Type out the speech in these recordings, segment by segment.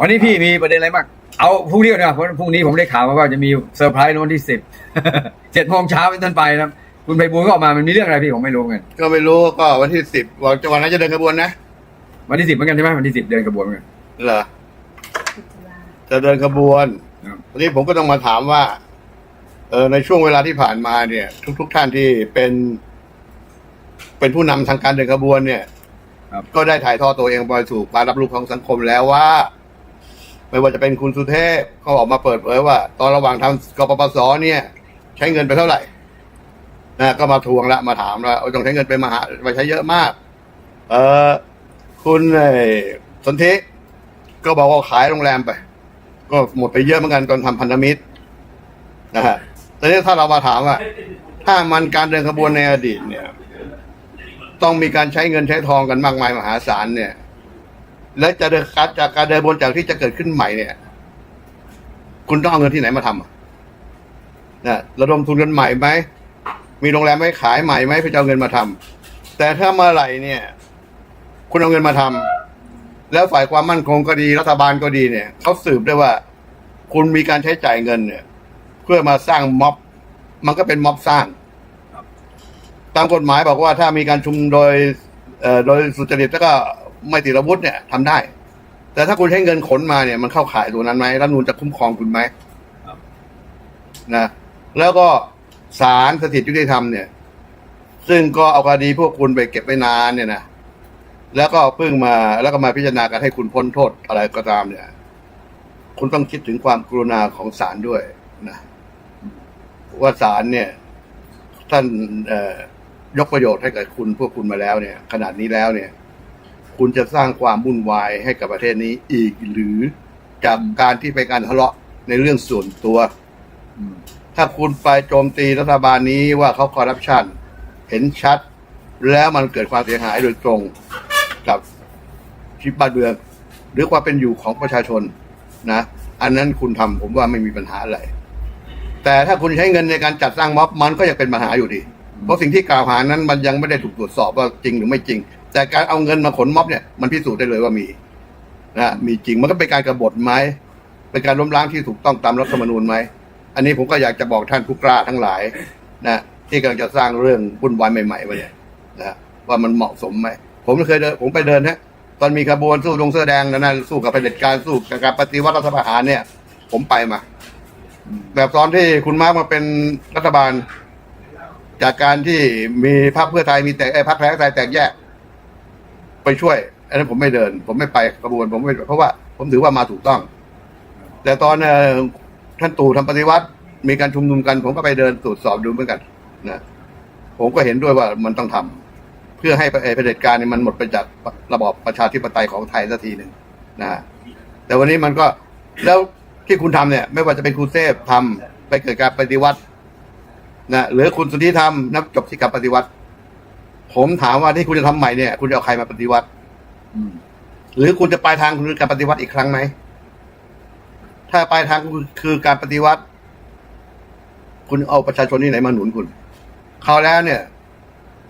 วันนี้พี่มีประเด็นอะไรบ้างเอาพรุ่งนี้ก่อนนะเพราะพรุ่งนี้ผมได้ข่าวมาว่าจะมีเซอร์ไพรส์ในวันที่สิบเจ็ดโมงเช้าเป็นต้นไปนะครับคุณไพบูลย์ก็ออกมามันมีเรื่องอะไรพี่ผมไม่รู้เหมือนกันก็ไม่รู้ก็วันที่สิบวันวันนั้นจะเดินขบวนนะ วันที่สิบเหมือนกันใช่ไหมวันที่สิบเดินกระบวนเหมือนกันเหรอจะเดินขบวนครับทีนี้ผมก็ต้องมาถามว่า เออในช่วงเวลาที่ผ่านมาเนี่ย ทุก ๆท่านที่เป็น เป็นผู้นำทางการเดินขบวนเนี่ยครับก็ได้ถ่ายทอดตัวเองไปสู่การรับรู้ของสังคมแล้วว่า ไม่ว่าจะเป็นคุณสุเทพเขาออกมาเปิดเผยว่า ตอนระหว่างทำกปปสเนี่ย ใช้เงินไปเท่าไหร่นะก็มาทวงละมาถามว่าเอาต้องใช้เงินไปมหาไปใช้เยอะมาก เออคุณเอ่อสนธิก็บอกว่าขายโรงแรมไป ก็หมดไปเยอะเหมือนกันตอนทำพันธมิตรนะฮะแต่นี้ถ้าเรามาถามว่า ถ้ามันการเดินขบวนในอดีตเนี่ย ต้องมีการใช้เงินใช้ทองกันมากมายมหาศาลเนี่ย และจะเดินการจากการเดินบนจากที่จะเกิดขึ้นใหม่เนี่ย คุณต้องเอาเงินที่ไหนมาทำอะนะระดมทุนกันใหม่ไหม มีโรงแรมให้ขายใหม่ไหมเพื่อจะเอาเงินมาทำแต่ถ้าเมื่อไหร่เนี่ย คุณเอาเงินมาทำแล้วฝ่ายความมั่นคงก็ดีรัฐบาลก็ดีเนี่ยเขาสืบได้ว่า คุณมีการใช้จ่ายเงินเนี่ย เพื่อมาสร้างม็อบ มันก็เป็นม็อบสร้างตามกฎหมายบอกว่าถ้ามีการชุมโดยเอ่อโดยสุจริตแล้วก็ ไม่ติดอาวุธเนี่ยทำได้ แต่ถ้าคุณใช้เงินขนมาเนี่ยมันเข้าข่ายตัวนั้นไหมรัฐธรรมนูนจะคุ้มครองคุณไหมนะแล้วก็ศาลสถิตยุติธรรมเนี่ย ซึ่งก็เอาคดีพวกคุณไปเก็บไว้นานเนี่ยนะแล้วก็เพิ่งมาแล้วก็มาพิจารณากันให้คุณพ้นโทษอะไรก็ตามเนี่ย คุณต้องคิดถึงความกรุณาของศาลด้วยนะว่าศาลเนี่ย ท่านเอ่อยกประโยชน์ให้กับคุณพวกคุณมาแล้วเนี่ย ขนาดนี้แล้วเนี่ย คุณจะสร้างความวุ่นวายให้กับประเทศนี้อีกหรือจากการที่เป็นการทะเลาะในเรื่องส่วนตัวอืมถ้าคุณไปโจมตีรัฐบาลนี้ว่าเขาคอร์รัปชันเห็นชัด แล้วมันเกิดความเสียหายโดยตรงกับชีวิตบ้านเมืองหรือความเป็นอยู่ของประชาชนนะ อันนั้นคุณทำผมว่าไม่มีปัญหาอะไร แต่ถ้าคุณใช้เงินในการจัดสร้างม็อบมันก็ยังเป็นปัญหาอยู่ดี เพราะสิ่งที่กล่าวหานั้นมันยังไม่ได้ถูกตรวจสอบว่าจริงหรือไม่จริง แต่การเอาเงินมาขนม็อบเนี่ยมันพิสูจน์ได้เลยว่ามีนะมีจริงมันก็เป็นการกบฏไหมเป็นการล้มล้างที่ถูกต้องตามรัฐธรรมนูญไหมอันนี้ผมก็อยากจะบอกท่านผู้กล้าทั้งหลาย นะที่กำลังจะสร้างเรื่องวุ่นวายใหม่ๆมาเนี่ยนะว่ามันเหมาะสมไหมผมเคยเดินผมไปเดินฮะตอนมีขบวนสู้ตรงเสื้อแดงนะนะสู้กับเผด็จการสู้กับการปฏิวัติรัฐประหารเนี่ย ผมไปมา แบบตอนที่คุณมาร์กมาเป็นรัฐบาล จากการที่มีพรรคเพื่อไทยมีแต่ไอ้พรรคแพ้ไทยแตกแยก ไปช่วยอันนั้นผมไม่เดิน ผมไม่ไปกระบวนผมไม่เพราะว่า ผมถือว่ามาถูกต้อง แต่ตอนท่านตู่ทำปฏิวัติ มีการชุมนุมกัน ผมก็ไปเดินตรวจสอบดูเหมือนกันนะผมก็เห็นด้วยว่ามันต้องทำเพื่อให้ไอ้เผด็จการเนี่ยมันหมดไปจากระบอบประชาธิปไตยของไทยสักทีหนึ่งนะแต่วันนี้มันก็แล้วที่คุณทำเนี่ย ไม่ว่าจะเป็นคุณเทพทำไปเกิดการปฏิวัตินะหรือคุณสุทธิธรรมนับจบที่การปฏิวัติ ผมถามว่าที่คุณจะทำใหม่เนี่ย คุณจะเอาใครมาปฏิวัติอืมหรือคุณจะปลายทางคือการปฏิวัติอีกครั้งไหมถ้าปลายทางคือคือการปฏิวัติ คุณเอาประชาชนที่ไหนมาหนุนคุณคราวแล้วเนี่ย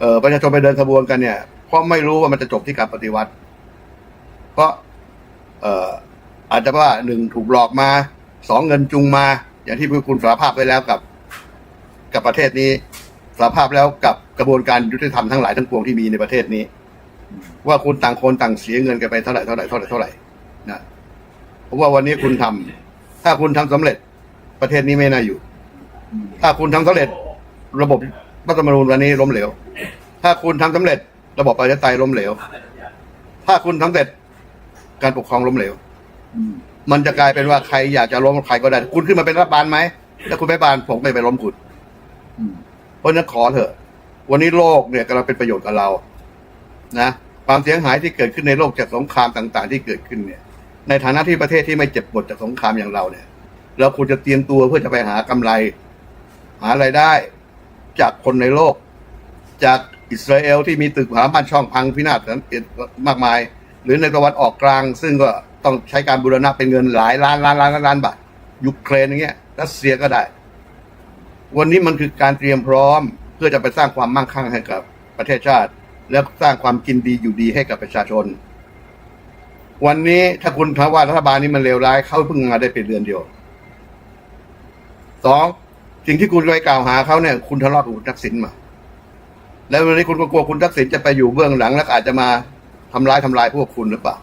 เออประชาชนไปเดินขบวนกันเนี่ยเพราะไม่รู้ว่ามันจะจบที่การปฏิวัติ เพราะ เอ่ออาจจะว่าหนึ่งถูกหลอกมาสองเงินจุงมา อย่างที่คุณสารภาพไว้แล้วกับ กับประเทศนี้สารภาพแล้วกับ กระบวนการยุติธรรมทั้งหลายทั้งปวงที่มีในประเทศนี้ ว่าคุณต่างคนต่างเสียเงินกันไปเท่าไหร่เท่าไหร่เท่าไหร่เท่าไหร่นะผมว่าวันนี้คุณทำถ้าคุณทำสำเร็จ ประเทศนี้ไม่น่าอยู่ ถ้าคุณทำสำเร็จ ระบบรัฐธรรมนูญวันนี้ล้มเหลว ถ้าคุณทำสำเร็จ ระบบประชาธิปไตยล้มเหลว ถ้าคุณทำเร็จการปกครองล้มเหลวมันจะกลายเป็นว่าใครอยากจะล้มใครก็ได้ คุณขึ้นมาเป็นรัฐบาลไหมถ้าคุณไม่บานผมไม่ไปล้มคุณเพราะฉะนั้นขอเถอะ วันนี้โลกเนี่ยกำลังเป็นประโยชน์กับเรา นะความเสียหายที่เกิดขึ้นในโลกจากสงครามต่างๆ ที่เกิดขึ้นเนี่ย ในฐานะที่ประเทศที่ไม่เจ็บปวดจากสงครามอย่างเราเนี่ย เราควรจะเตรียมตัวเพื่อจะไปหากำไร หารายได้จากคนในโลก จากอิสราเอลที่มีตึกหาบ้านช่องพังพินาศมากมาย หรือในตะวันออกกลาง ซึ่งก็ต้องใช้การบูรณะเป็นเงินหลายล้านล้านล้านล้านล้านบาทยูเครนอย่างเงี้ยรัสเซียก็ได้ วันนี้มันคือการเตรียมพร้อม เพื่อจะไปสร้างความมั่งคั่งให้กับประเทศชาติ และสร้างความกินดีอยู่ดีให้กับประชาชน วันนี้ถ้าคุณทว่ารัฐบาลนี้มันเลวร้ายเขาเพิ่งมาได้เป็นเดือนเดียวสองสิ่งที่คุณไปกล่าวหาเขาเนี่ย คุณทะเลาะกับคุณทักษิณมา แล้ววันนี้คุณก็กลัวคุณทักษิณจะไปอยู่เบื้องหลังแล้วอาจจะมาทำร้ายทำลายพวกคุณหรือเปล่า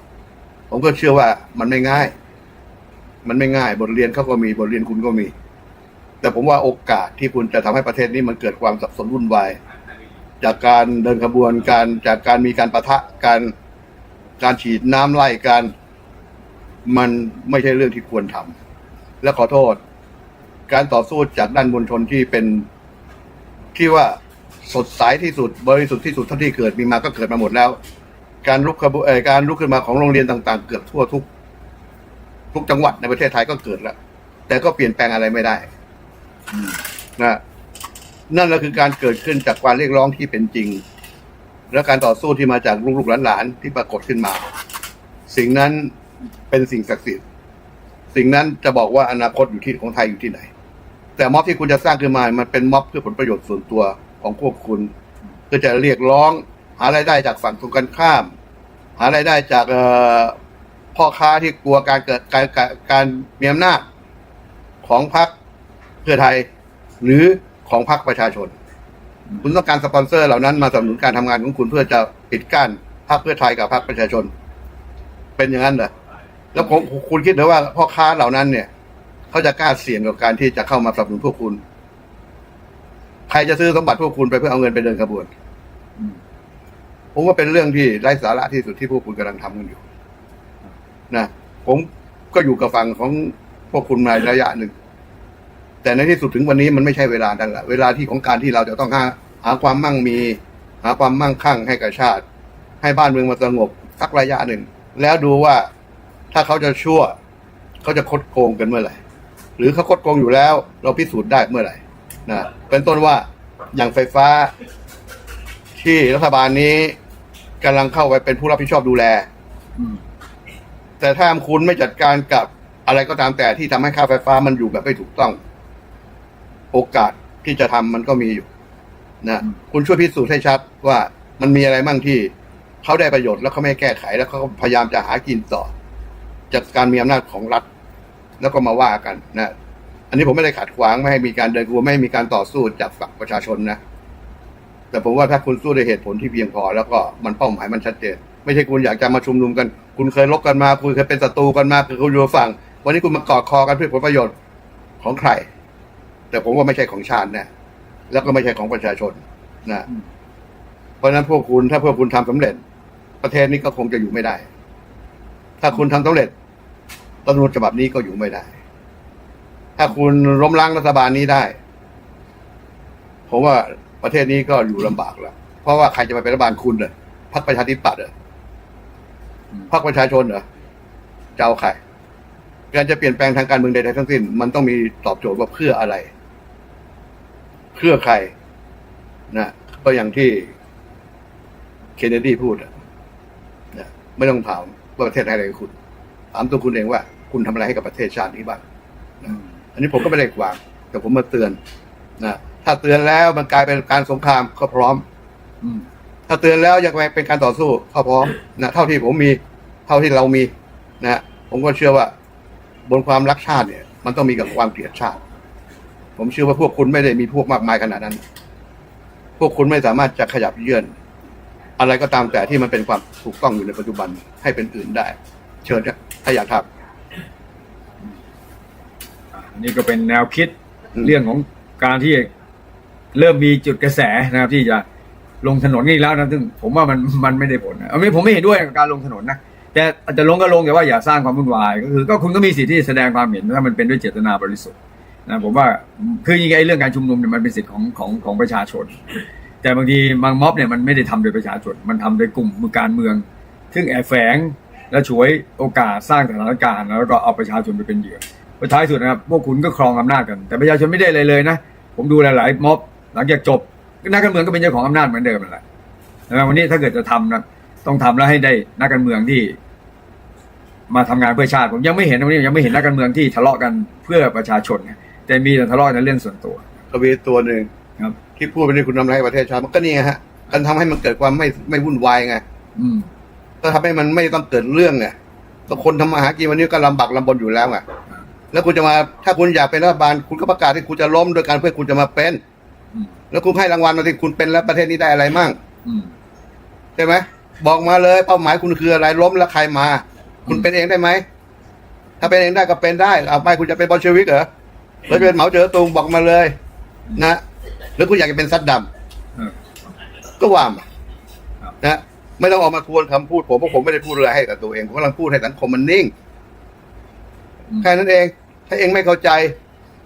ผมก็เชื่อว่ามันไม่ง่าย มันไม่ง่าย บทเรียนเขาก็มีบทเรียนคุณก็มี แต่ผมว่าโอกาสที่คุณจะทำให้ประเทศนี้มันเกิดความสับสนวุ่นวายจากการเดินขบวนการจากการมีการประทะการการฉีดน้ำไล่กันมันไม่ใช่เรื่องที่ควรทำและขอโทษ การต่อสู้จากด้านมวลชนที่เป็นที่ว่าสดใสที่สุดบริสุทธิ์ที่สุดเท่าที่เกิดมีมาก็เกิดมาหมดแล้ว การลุกขบวนเออการลุกขึ้นมาของโรงเรียนต่าง ๆ เกือบทั่วทุก ทุกจังหวัดในประเทศไทยก็เกิดแล้ว แต่ก็เปลี่ยนแปลงอะไรไม่ได้ นะนั่นก็คือการเกิดขึ้นจากการเรียกร้องที่เป็นจริง และการต่อสู้ที่มาจากลูกๆหลานๆที่ปรากฏขึ้นมา สิ่งนั้นเป็นสิ่งศักดิ์สิทธิ์สิ่งนั้นจะบอกว่าอนาคตอยู่ที่ของไทยอยู่ที่ไหน แต่ม็อบที่คุณจะสร้างขึ้นมา มันเป็นม็อบเพื่อผลประโยชน์ส่วนตัวของพวกคุณเพื่อจะเรียกร้อง หารายได้จากฝั่งตรงกันข้าม หารายได้จากพ่อค้าที่กลัวการเกิดการการมีอำนาจของพรรค เพื่อไทย หรือของพรรคประชาชน คุณต้องการสปอนเซอร์เหล่านั้นมาสนับสนุนการทำงานของคุณเพื่อจะปิดกั้นพรรคเพื่อไทยกับพรรคประชาชน เป็นอย่างนั้นเหรอแล้วผมคุณคิดหรือว่าพ่อค้าเหล่านั้นเนี่ยเขาจะกล้าเสี่ยงกับการที่จะเข้ามาสนับสนุนพวกคุณ ใครจะซื้อสมบัติพวกคุณไปเพื่อเอาเงินไปเดินขบวนอืมผมว่าเป็นเรื่องที่ไร้สาระที่สุดที่พวกคุณกำลังทำกันอยู่นะผมก็อยู่กับฝั่งของพวกคุณมาระยะหนึ่ง แต่ในที่สุดถึงวันนี้มันไม่ใช่เวลานั้นละเวลาที่ของการที่เราจะต้องหาหาความมั่งมี หาความมั่งคั่งให้กับชาติ ให้บ้านเมืองมันสงบสักระยะหนึ่ง แล้วดูว่าถ้าเขาจะชั่ว เขาจะคดโกงกันเมื่อไหร่ หรือเขาคดโกงอยู่แล้ว เราพิสูจน์ได้เมื่อไหร่นะเป็นต้นว่าอย่างไฟฟ้า ที่รัฐบาลนี้กำลังเข้าไปเป็นผู้รับผิดชอบดูแลแต่ถ้าคุณไม่จัดการกับอะไรก็ตามแต่ที่ทำให้ค่าไฟฟ้ามันอยู่แบบไม่ถูกต้อง โอกาสที่จะทำมันก็มีอยู่นะคุณช่วยพิสูจน์ให้ชัดว่ามันมีอะไรมั่งที่เขาได้ประโยชน์แล้วเขาไม่แก้ไข แล้วเขาก็พยายามจะหากินต่อ จากการมีอำนาจของรัฐ แล้วก็มาว่ากันนะอันนี้ผมไม่ได้ขัดขวางไม่ให้มีการเดินกลัวไม่ให้มีการต่อสู้จากฝั่งประชาชนนะแต่ผมว่าถ้าคุณสู้ด้วยเหตุผลที่เพียงพอ แล้วก็มันเป้าหมายมันชัดเจนไม่ใช่คุณอยากจะมาชุมนุมกัน คุณเคยลบกันมา คุณเคยเป็นศัตรูกันมาคือคุณอยู่ฝั่ง วันนี้คุณมากอดคอกันเพื่อผลประโยชน์ของใคร แต่ผมว่าไม่ใช่ของชาตินะแล้วก็ไม่ใช่ของประชาชนนะอืมเพราะฉะนั้นพวกคุณถ้าพวกคุณทำสำเร็จ ประเทศนี้ก็คงจะอยู่ไม่ได้ ถ้าคุณทำสำเร็จรัฐธรรมนูญฉบับนี้ก็อยู่ไม่ได้ ถ้าคุณล้มล้างรัฐบาลนี้ได้ ผมว่าประเทศนี้ก็อยู่ลำบากแล้ว เพราะว่าใครจะมาเป็นรัฐบาลคุณเหรอพรรคประชาธิปัตย์เหรออืมพรรคประชาชนเหรอจะเอาใครการจะเปลี่ยนแปลงทางการเมืองใดๆทั้งสิ้น มันต้องมีตอบโจทย์ว่าเพื่ออะไร เพื่อใครนะก็อย่างที่เคนเนดีพูดอะนะไม่ต้องถามว่าประเทศไทยอะไรกับคุณ ถามตัวคุณเองว่า คุณทำอะไรให้กับประเทศชาตินี้บ้างอืมอันนี้ผมก็ไม่ได้วาง แต่ผมมาเตือนนะถ้าเตือนแล้วมันกลายเป็นการสงครามก็พร้อม อืมถ้าเตือนแล้วยังเป็นการต่อสู้ก็พร้อมนะเท่าที่ผมมี เท่าที่เรามีนะผมก็เชื่อว่า บนความรักชาติเนี่ย มันต้องมีกับความเกลียดชาติ ผมเชื่อว่าพวกคุณไม่ได้มีพวกมากมายขนาดนั้น พวกคุณไม่สามารถจะขยับเยื่อน อะไรก็ตามแต่ที่มันเป็นความถูกต้องอยู่ในปัจจุบันให้เป็นอื่นได้ เชิญครับถ้าอยากทอันนี้ก็เป็นแนวคิดอืมเรื่องของการที่เริ่มมีจุดกระแสนะครับ ที่จะลงถนนนี่แล้วนะซึ่งผมว่ามันมันไม่ได้ผลนะเอาไม่ผมไม่เห็นด้วยกับการลงถนนนะแต่อาจจะลงก็ลงแต่ว่าอย่าสร้างความวุ่นวาย ก็คือ ก็คุณก็มีสิทธิ์ที่จะแสดงความเห็นถ้ามันเป็นด้วยเจตนาบริสุทธิ์ นะผมว่าคือยังไงเรื่องการชุมนุมเนี่ยมันเป็นสิทธิ์ของของของประชาชน แต่บางทีบางม็อบเนี่ยมันไม่ได้ทำโดยประชาชน มันทำโดยกลุ่มมือการเมือง ซึ่งแอบแฝงและฉวยโอกาสสร้างสถานการณ์ แล้วก็เอาประชาชนไปเป็นเหยื่อสุดท้ายสุดนะครับพวกคุณก็ครองอำนาจกัน แต่ประชาชนไม่ได้เลยเลยนะผมดูหลายๆม็อบหลังจากจบนักการเมืองก็เป็นเจ้าของอำนาจเหมือนเดิมนั่นแหละนะครับวันนี้ถ้าเกิดจะทำนะต้องทำแล้วให้ได้นักการเมืองที่ มาทำงานเพื่อชาติ ผมยังไม่เห็นวันนี้ยังไม่เห็นนักการเมืองที่ทะเลาะกันเพื่อประชาชนนะ แต่มีแต่ทะเลาะในเรื่องส่วนตัวำกวีตัวหนึ่งครับ ที่พูดไปนี่คุณทำอะไรให้ประเทศชาติมันก็นี่ไงฮะการทำให้มันเกิดความไม่ไม่วุ่นวายไงอืม ก็ทำให้มันไม่ต้องเกิดเรื่องไงก็คนทำมาหากินวันนี้ก็ลำบากลำบนอยู่แล้วไงแล้วคุณจะมาถ้าคุณอยากเป็นรัฐบาล คุณก็ประกาศที่คุณจะล้มโดยการเพื่อคุณจะมาเป็นอืม แล้วคุณให้รางวัลมาที่คุณเป็นแล้วประเทศนี้ได้อะไรมั่ง อืม ใช่ไหมบอกมาเลย เป้าหมายคุณคืออะไรล้มแล้วใครมา คุณเป็นเองได้ไหมถ้าเป็นเองได้ก็เป็นได้เอาไปคุณจะเป็นบอลเชวิกเหรอ หรือจะเป็นเหมาเจ๋อตุงบอกมาเลย นะหรือคุณอยากจะเป็นซัดดำเออก็ว่ามาครับนะไม่ต้องออกมาทวนคำพูดผมเพราะผมไม่ได้พูดอะไรให้กับตัวเองผมกำลังพูดให้สังคมมันนิ่งอืมแค่นั้นเอง ถ้าเองไม่เข้าใจ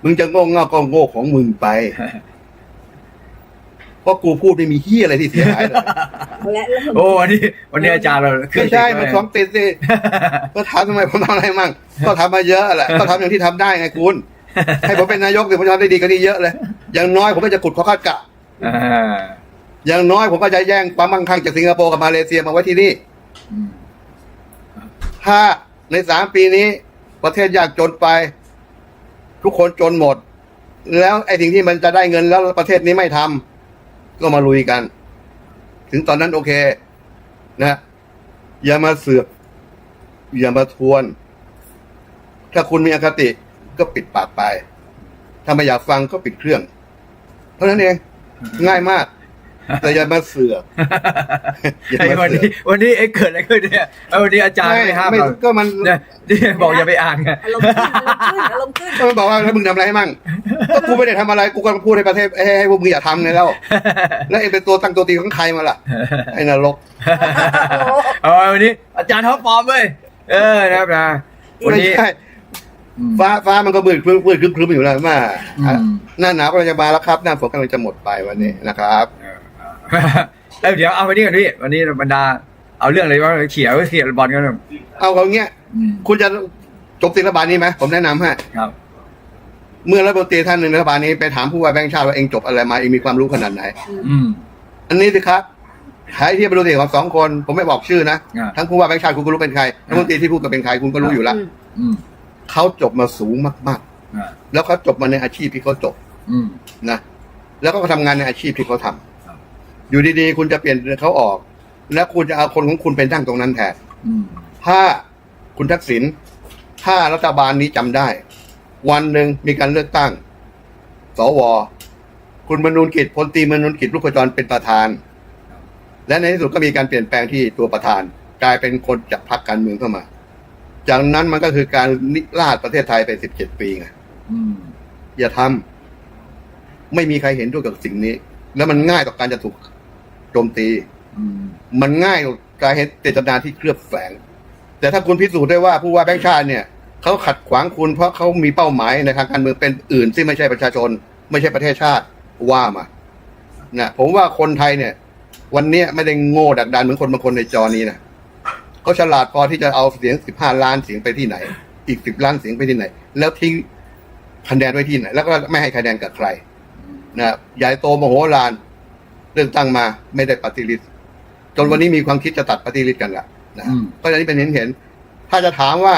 มึงจะโง่เง่าก็โง่ของมึงไปเพราะกูพูดไม่มีเฮียอะไรที่เสียหายเลยและเริ่มโอ้วันนี้วันนี้อาจารย์เราขึ้ไม่ใช่ติดมันเลยของติดสิก็ถามทำไมผมทำอะไรมั่งก็ทำมาเยอะแหละก็ทำอย่างที่ทำได้ไงคุณ ให้ผมเป็นนายกสิผมจะทำได้ดีกว่านี้เยอะเลย อย่างน้อยผมก็จะกุดข้อคาดกะอ่าอย่างน้อยผมก็จะแย่งความมั่งคั่งจากสิงคโปร์กับมาเลเซียมาไว้ที่นี่อืมถ้าในสามปีนี้ประเทศยากจนไป ทุกคนจนหมด แล้วไอ้สิ่งที่มันจะได้เงินแล้วประเทศนี้ไม่ทำก็มาลุยกัน ถึงตอนนั้นโอเค นะอย่ามาเสือกอย่ามาทวน ถ้าคุณมีอคติ ก็ปิดปากไป ถ้าไม่อยากฟังก็ปิดเครื่อง เท่านั้นเอง ง่ายมาก แต่อย่ามาเสือกอย่าไอ้มาวันเสืนี้อกวันนี้ไอ้เกิดอะไรขึ้นเนี่ยไอ้วันนี้อาจารย์ไม่ห้ามไม่เราก็มันเนี่ยนี่บอกอย่าไปอ่านไงอารมณ์ขึ้นอารมณ์ขึ้นอารมณ์ขึ้นก็มันบอกว่าแล้วมึงทำอะไรให้มั่งก็กูไม่ได้ทำอะไรกูก็พูดให้ประเทศให้ให้พวกมึงอย่าทำไงแล้ว แล้วเองเป็นตัวตั้งตัวตีของใครมาล่ะไอ้นรกเอาวันนี้อาจารย์ท็อปฟอร์มเว้ยเออนะครับนะวันไม่นี้ใช่อืม ฟ้าฟ้ามันก็มืดครึ้มมืดครึ้มครึ้มอยู่แล้วมาอืมหน้าหนาวกำลังจะมาแล้วครับ หน้าฝนกำลังจะหมดไปวันนี้นะครับเออเออเดี๋ยวเอาวันนี้กันพี่วันนี้บรรดา เอาเรื่องอะไรว่าเขียวเขียวบอลกันหน่อยเอาเขาเงี้ยอืมคุณจะจบศิลบาลนี้ไหมผมแนะนำให้ครับ เมื่อรัฐมนตรีท่านหนึ่งในรัฐบาลนี้ไปถามผู้ว่าแบงค์ชาติว่าเองจบอะไรมาเองมีความรู้ขนาดไหน อืม อันนี้สิครับใครที่ไปดูสิของสองคน ผมไม่บอกชื่อนะอ่าทั้งผู้ว่าแบงค์ชาติคุณก็รู้เป็นใครรัฐมนตรีที่พูดก็เป็นใครคุณก็รู้อยู่แล้วอืม เขาจบมาสูงมากอ่าๆแล้วเขาจบมาในอาชีพที่เขาจบอืมนะแล้วก็ทำงานในอาชีพที่เขาทำครับอยู่ดีๆ คุณจะเปลี่ยนเขาออก แล้วคุณจะเอาคนของคุณเป็นตั้งตรงนั้นแทนอืมถ้าคุณทักษิณถ้ารัฐบาลนี้จำได้ วันหนึ่งมีการเลือกตั้ง สว คุณมนูนกิจพลตรีมนูนกิจลูกขจรเป็นประธาน และในที่สุดก็มีการเปลี่ยนแปลงที่ตัวประธาน กลายเป็นคนจากพรรคการเมืองเข้ามา จากนั้นมันก็คือการนิราชประเทศไทยไปสิบเจ็ดปีไงอืมอย่าทำไม่มีใครเห็นด้วยกับสิ่งนี้ แล้วมันง่ายต่อการจะถูกโจมตีอืมมันง่ายต่อการเห็นเจตนาที่เคลือบแฝง แต่ถ้าคุณพิสูจน์ได้ว่าผู้ว่าแบงค์ชาติเนี่ยเขาขัดขวางคุณเพราะเขามีเป้าหมายในทางการเมืองเป็นอื่นที่ไม่ใช่ประชาชน ไม่ใช่ประเทศชาติว่ามานะผมว่าคนไทยเนี่ย วันเนี้ยไม่ได้โง่ดักดานเหมือนคนบางคนในจอนี้นะ เขาฉลาดพอที่จะเอาเสียงสิบห้าล้านเสียงไปที่ไหน อีกสิบล้านเสียงไปที่ไหน แล้วทิ้งคะแนนไว้ที่ไหน แล้วก็ไม่ให้คะแนนกับใครนะใหญ่โตมโหฬารเรื่องตั้งมาไม่ได้ปฏิริษีจนวันนี้มีความคิดจะตัดปฏิริษีกันละนะอืมก็จะนี้เป็นเห็นเห็นๆถ้าจะถามว่า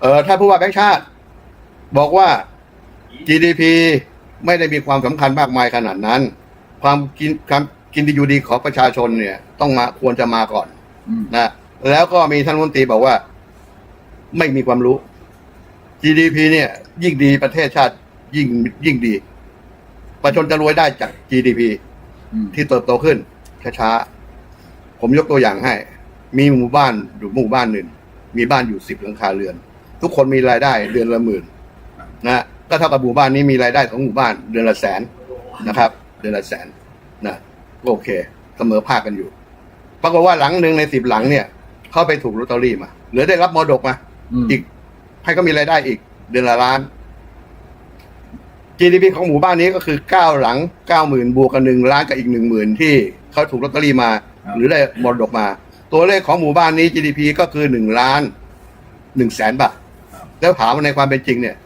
เออถ้าผู้ว่าแบงค์ชาติ บอกว่า GDP ไม่ได้มีความสำคัญมากมายขนาดนั้น ความกินความกินดีอยู่ดีของประชาชนเนี่ย ต้องมาควรจะมาก่อนอืม นะแล้วก็มีท่านรัฐมนตรีบอกว่า ไม่มีความรู้ GDP เนี่ย ยิ่งดีประเทศชาติ ยิ่งยิ่งดี ประชาชนจะรวยได้จาก GDP อืมที่เติบโตขึ้นช้าๆผมยกตัวอย่างให้ มีหมู่บ้านอยู่หมู่บ้านหนึ่งมีบ้านอยู่สิบหลังคาเรือน ทุกคนมีรายได้เดือนละหมื่นนะก็เท่ากับหมู่บ้านนี้มีรายได้ของหมู่บ้านเดือนละแสนนะครับ เดือนละแสนนะก็โอเคเสมอภาคกันอยู่ ปรากฏว่าหลังหนึ่งในสิบหลังเนี่ย เข้าไปถูกลอตเตอรี่มาหรือได้รับมรดกมาอืมอีก ให้ก็มีรายได้อีก เดือนละล้าน GDP ของหมู่บ้านนี้ก็คือเก้าหลังเก้าหมื่นบวกกันหนึ่งล้านกับอีกหนึ่งหมื่นที่เขาถูกลอตเตอรี่มาครับหรือได้มรดกมา ตัวเลขของหมู่บ้านนี้ GDP ก็คือหนึ่งล้านหนึ่งแสนบาทแล้วถามว่าในความเป็นจริงเนี่ย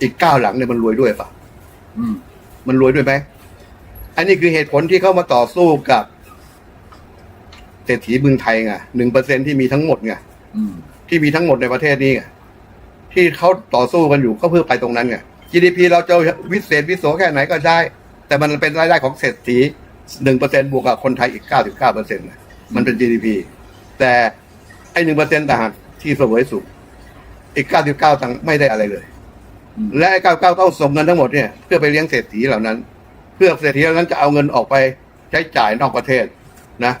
อีกเก้าหลังเนี่ยมันรวยด้วยปะอืมมันรวยด้วยไหมอันนี้คือเหตุผลที่เขามาต่อสู้กับ เศรษฐีเมืองไทยไงหนึ่งเปอร์เซ็นที่มีทั้งหมดไงอืมที่มีทั้งหมดในประเทศนี้ไงที่เขาต่อสู้กันอยู่ก็เพื่อไปตรงนั้นไง GDP เราจะวิเศษวิโสแค่ไหนก็ใช่แต่มันเป็นรายได้ของเศรษฐีหนึ่งเปอร์เซ็นบวกกับคนไทยอีกเก้าสิบเก้าเปอร์เซ็นต์มันเป็น GDP แต่ไอ้หนึ่งเปอร์เซ็นต์ต่างหากที่เสวยสุขอีก99ตังค์ไม่ได้อะไรเลยอืมและไอ้99ต้องส่งเงินทั้งหมดเนี่ยเพื่อไปเลี้ยงเศรษฐีเหล่านั้น เพื่อเศรษฐีเหล่านั้นจะเอาเงินออกไปใช้จ่ายนอกประเทศนะ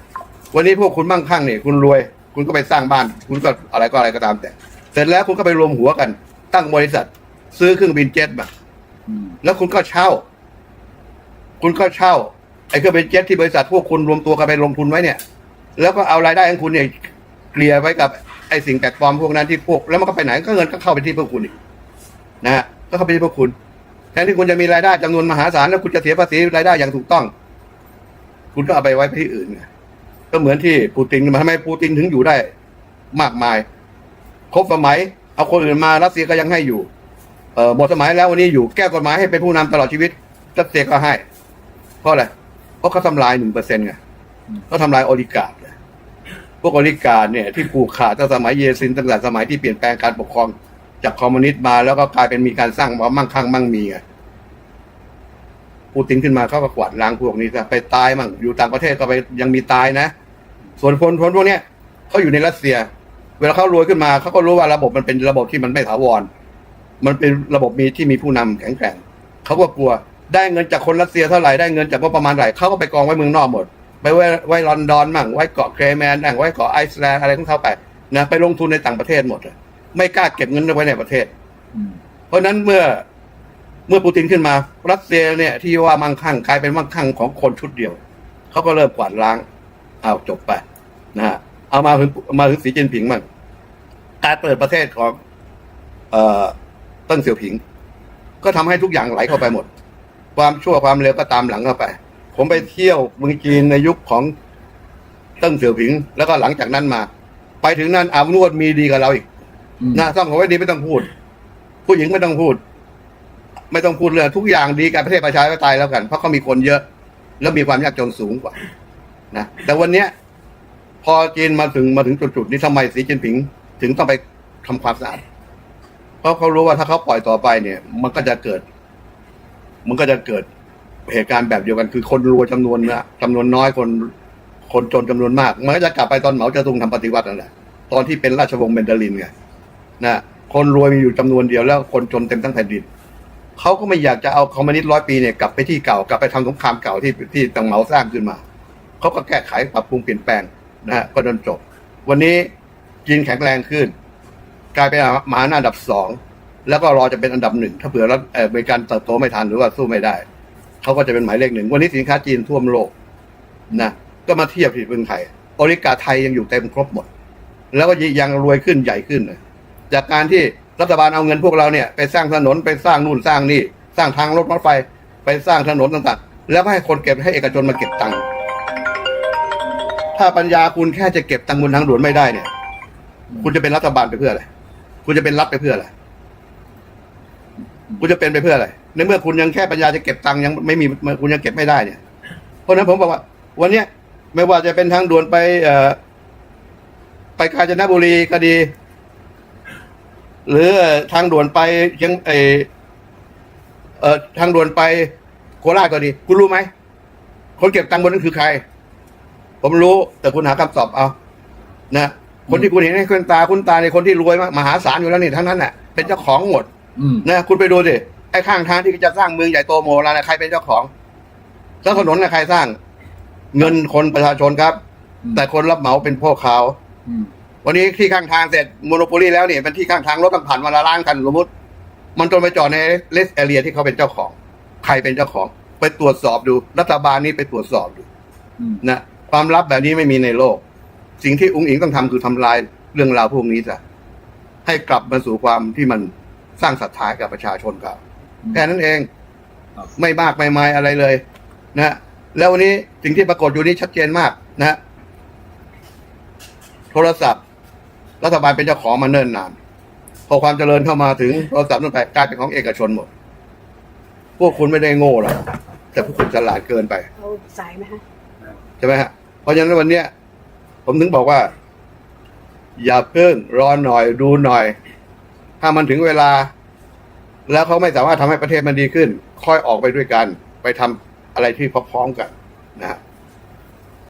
วันนี้พวกคุณมั่งคั่งเนี่ยคุณรวย คุณก็ไปสร้างบ้าน คุณก็อะไรก็อะไรก็ตามแต่ เสร็จแล้วคุณก็ไปรวมหัวกัน ตั้งบริษัท ซื้อเครื่องบินเจ็ตมาแล้วคุณก็เช่า คุณก็เช่า ไอ้เครื่องบินเจ็ตที่บริษัทพวกคุณรวมตัวกันไปลงทุนไว้เนี่ย แล้วก็เอารายได้ของคุณเนี่ยเกลี่ยไว้กับไอ้สิ่งแปลกปลอมพวกนั้นที่พวก แล้วมันก็ไปไหนก็เงินก็เข้าไปที่พวกคุณอีกนะฮะก็เข้าไปที่พวกคุณแทนที่คุณจะมีรายได้จำนวนมหาศาลแล้วคุณจะเสียภาษีรายได้อย่างถูกต้อง คุณก็เอาไปไว้ที่อื่นไง ก็เหมือนที่ปูตินมาทำไมปูตินถึงอยู่ได้ มากมาย ครบสมัย เอาคนอื่นมารัสเซียก็ยังให้อยู่ เออหมดสมัยแล้ววันนี้อยู่แก้กฎหมายให้เป็นผู้นำตลอดชีวิตรัสเซียก็ให้เพราะอะไรเพราะเขาทำลายหนึ่งเปอร์เซ็นต์ไงเขาทำลายโอลิการ์พวกโอลิการ์เนี่ยที่ผูกขาดตั้งสมัยเยซินตั้งแต่สมัยที่เปลี่ยนแปลงการปกครองจากคอมมิวนิสต์มาแล้วก็กลายเป็นมีการสร้างความมั่งคั่งมั่งมีไงปูตินขึ้นมาเขาก็กวาดล้างพวกนี้ซะไปตายมั่งอยู่ต่างประเทศก็ไปยังมีตายนะ ส่วนคนคนพวกเนี้ยเขาอยู่ในรัสเซีย เวลาเขารวยขึ้นมาเขาก็รู้ว่าระบบมันเป็นระบบที่มันไม่ถาวร มันเป็นระบบมีที่มีผู้นำแข็งแกร่งเขาก็กลัวได้เงินจากคนรัสเซียเท่าไหร่ได้เงินจากงบประมาณเท่าไหร่เขาก็ไปกองไว้เมืองนอกหมด ไปไว้ไว้ลอนดอนมั่งไว้เกาะเครแมนมั่งไว้เกาะไอซ์แลนด์อะไรของเขาไปนะไปลงทุนในต่างประเทศหมดเลยไม่กล้าเก็บเงินไว้ในประเทศ เพราะฉะนั้นเมื่อเมื่อปูตินขึ้นมา รัสเซียเนี่ยที่ว่ามั่งคั่งกลายเป็นมั่งคั่งของคนชุดเดียว เขาก็เริ่มกวาดล้าง อ้าวจบไปนะฮะเอามาถึงมาถึงสีจินผิงมั่งการเปิดประเทศของ เอ่อติ้งเสี่ยวผิง ก็ทำให้ทุกอย่างไหลเข้าไปหมด ความชั่วความเลวก็ตามหลังเข้าไป ผมไปเที่ยวเมืองจีนในยุคของติ้งเสี่ยวผิง แล้วก็หลังจากนั้นมา ไปถึงนั้นอาวนวดมีดีกับเราอีกนะต้องของไว้ดีไม่ต้องพูด ผู้หญิงไม่ต้องพูด ไม่ต้องพูดเรื่องทุกอย่างดีกับประเทศประชาธิปไตยแล้วกัน เพราะเขามีคนเยอะ แล้วมีความยากจนสูงกว่า นะแต่วันเนี้ย พอจีนมาถึงมาถึงจุดๆนี้ทำไมสีจินผิง ถึงต้องไปทำความสะอาดเพราะเขารู้ว่าถ้าเขาปล่อยต่อไปเนี่ย มันก็จะเกิด มันก็จะเกิดเหตุการณ์แบบเดียวกันคือคนรวยจำนวนนะจำนวนน้อยคน คนจนจำนวนมาก มันก็จะกลับไปตอนเหมาเจ๋อตุงทำปฏิวัตินั่นแหละตอนที่เป็นราชวงศ์เมนเดลินไงนะคนรวยมีอยู่จำนวนเดียวแล้วคนจนเต็มทั้งแผ่นดิน เขาก็ไม่อยากจะเอาคอมมิวนิสต์ร้อยปีเนี่ยกลับไปที่เก่ากลับไปทำสงครามเก่าที่ที่ตังเหมาสร้างขึ้นมา เขาก็แก้ไขปรับปรุงเปลี่ยนแปลงนะฮะก็จนจบ วันนี้จีนแข็งแรงขึ้น กลายเป็นมหาหาอันดับสองแล้วก็รอจะเป็นอันดับหนึ่งถ้าเผื่อรัฐเอ่ออเมริกันเติบโตไม่ทันหรือว่าสู้ไม่ได้เขาก็จะเป็นหมายเลขหนึ่งวันนี้สินค้าจีนท่วมโลกนะก็มาเทียบที่เมืองไทยโอริกาไทยยังอยู่เต็มครบหมด แล้วก็ยังรวยขึ้นใหญ่ขึ้นจากการที่รัฐบาลเอาเงินพวกเราเนี่ยไปสร้างถนนไปสร้างนู่นสร้างนี่ สร้างทางรถรถไฟ ไปสร้างถนนต่างๆ แล้วให้คนเก็บให้เอกชนมาเก็บตังค์ ถ้าปัญญาคุณแค่จะเก็บตังค์บนทางด่วนไม่ได้เนี่ย คุณจะเป็นรัฐบาลไปเพื่ออะไร คุณจะเป็นรัฐไปเพื่ออะไร คุณจะเป็นไปเพื่ออะไร ในเมื่อคุณยังแค่ปัญญาจะเก็บตังค์ยังไม่มีคุณยังเก็บไม่ได้เนี่ย เพราะนั้นผมบอกว่า วันเนี้ยไม่ว่าจะเป็นทางด่วนไป เอ่อ ไปกาญจนบุรีก็ดี หรือทางด่วนไปยังเออเอ่อทางด่วนไปโคราชก็ดี คุณรู้ไหมคนเก็บตังค์บนนั้นคือใคร ผมรู้ แต่คุณหาคำตอบเอานะคนที่คุณเห็นให้คุณตาคุณตาในยคนที่รวยมากมหาศาลอยู่แล้วนี่ทั้งนั้นน่ะเป็นเจ้าของหมดอืมนะคุณไปดูดิไอ้ข้างทางที่จะสร้างเมืองใหญ่โตโมฬารนะใครเป็นเจ้าของแล้วถนนนะใครสร้าง เงินคนประชาชนครับอืมแต่คนรับเหมาเป็นพวกเขาอืมวันนี้ที่ข้างทางเสร็จโมโนโปลีแล้วเนี่ยเป็นที่ข้างทางรถต้องผ่านวันละล้านคันสมมติ มันจนไปจอดในเลสแอเรียที่เขาเป็นเจ้าของ ใครเป็นเจ้าของ ไปตรวจสอบดู รัฐบาลนี้ไปตรวจสอบดูอืมนะ ความลับแบบนี้ไม่มีในโลก สิ่งที่อุ้งอิงต้องทำคือทำลายเรื่องราวพวกนี้ซะให้กลับมาสู่ความที่มันสร้างศรัทธากับประชาชนครับแค่นั้นเองครับไม่มากไม่ไมายอะไรเลย นะแล้ววันนี้สิ่งที่ปรากฏอยู่นี้ชัดเจนมากนะโทรศัพท์ รัฐบาลเป็นเจ้าของมาเนิ่นนานพอความเจริญเข้ามาถึงโทรศัพท์นั่นไปกลายเป็นของเอกชนหมด พวกคุณไม่ได้โง่หรอกแต่พวกคุณฉลาดเกินไปเอาสายไหมคะ ใช่ไหมฮะเพราะฉะนั้นวันเนี้ยผมถึงบอกว่า อย่าเพิ่งรอหน่อยดูหน่อย ถ้ามันถึงเวลา แล้วเขาไม่สามารถทำให้ประเทศมันดีขึ้น ค่อยออกไปด้วยกัน ไปทำอะไรที่พร้อมๆกันนะฮะ